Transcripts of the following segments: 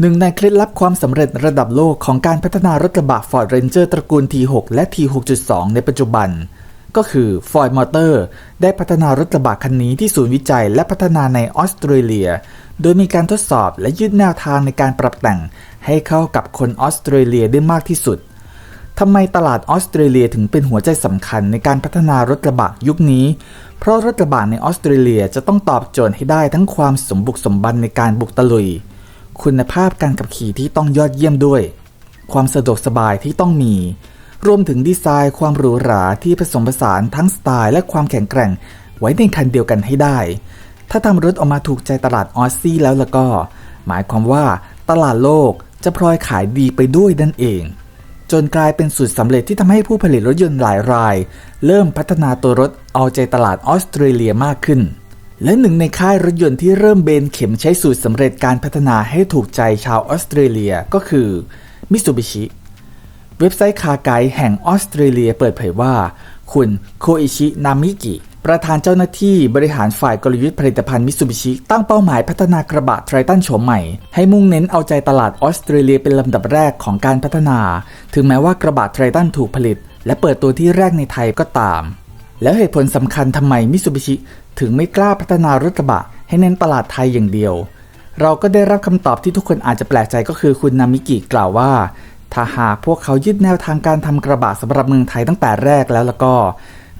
หนึ่งในเคล็ดลับความสำเร็จระดับโลกของการพัฒนารถกระบะ Ford Ranger ตระกูล T6 และ T6.2 ในปัจจุบัน ก็คือ Ford Motor ได้พัฒนารถกระบะคันนี้ที่ศูนย์วิจัยและพัฒนาในออสเตรเลีย โดยมีการทดสอบและยืดแนวทางในการปรับแต่ง ให้เข้ากับคนออสเตรเลียได้มากที่สุดทำไมตลาดออสเตรเลียถึงเป็นหัวใจสำคัญในการพัฒนารถกระบะยุคนี้ เพราะรถกระบะในออสเตรเลียจะต้องตอบโจทย์ให้ได้ทั้งความสมบุกสมบันในการบุกตะลุย คุณภาพการขับขี่ที่ต้องยอดเยี่ยมด้วย ความสะดวกสบายที่ต้องมี รวมถึงดีไซน์ความหรูหราที่ผสมผสานทั้งสไตล์และความแข็งแกร่งไว้ในคันเดียวกันให้ได้ ถ้าทำรถออกมาถูกใจตลาดออสซี่แล้วล่ะก็ หมายความว่าตลาดโลกจะพลอยขายดีไปด้วยนั่นเอง จนกลายเป็นสูตรสำเร็จที่ทำให้ผู้ผลิตรถยนต์หลายราย เริ่มพัฒนาตัวรถเอาใจตลาดออสเตรเลียมากขึ้น และหนึ่งในค่ายรถยนต์ที่เริ่มเบนเข็มใช้สูตรสำเร็จการพัฒนาให้ถูกใจชาวออสเตรเลียก็คือมิ t ูบิชิเว็บไซต์คาไกด์แห่งออสเตรเลียเปิดเผยว่า คุณโคอิชินามิกิประธานเจ้าหน้าที่บริหารฝ่ายกลยุทธ์ผลิตภัณฑ์มิ t ูบิชิตั้งเป้าหมายพัฒนากระบะไทรตันโฉมใหม่ ให้มุ่งเน้นเอาใจตลาดออสเตรเลียเป็นลำดับแรกของการพัฒนา ถึงแม้ว่ากระบะไทรตันถูกผลิต และเปิดตัวที่แรกในไทยก็ตาม แล้วเหตุผลสำคัญทำไมมิ t ซูบิชิถึงไม่กล้าพัฒนารถกระบะ ให้เน้นตลาดไทยอย่างเดียว เราก็ได้รับคำตอบที่ทุกคนอาจจะแปลกใจก็คือคุณนามิกิกล่าวว่า ถ้าหากพวกเขายึดแนวทางการทำกระบะสำหรับเมืองไทยตั้งแต่แรกแล้วแล้วก็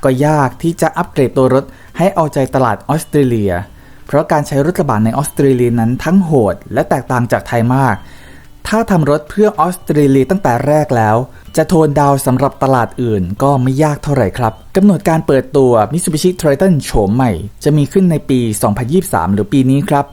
ก็ยากที่จะอัปเกรดตัวรถให้เอาใจตลาดออสเตรเลีย เพราะการใช้รถกระบะในออสเตรเลียนั้นทั้งโหด และแตกต่างจากไทยมาก ถ้าทำรถเพื่อออสเตรเลียตั้งแต่แรกแล้ว จะโทนดาวสำหรับตลาดอื่นก็ไม่ยากเท่าไหร่ครับกำหนดการเปิดตัว Mitsubishi Triton โฉมใหม่ จะมีขึ้นในปี 2023 หรือปีนี้ครับ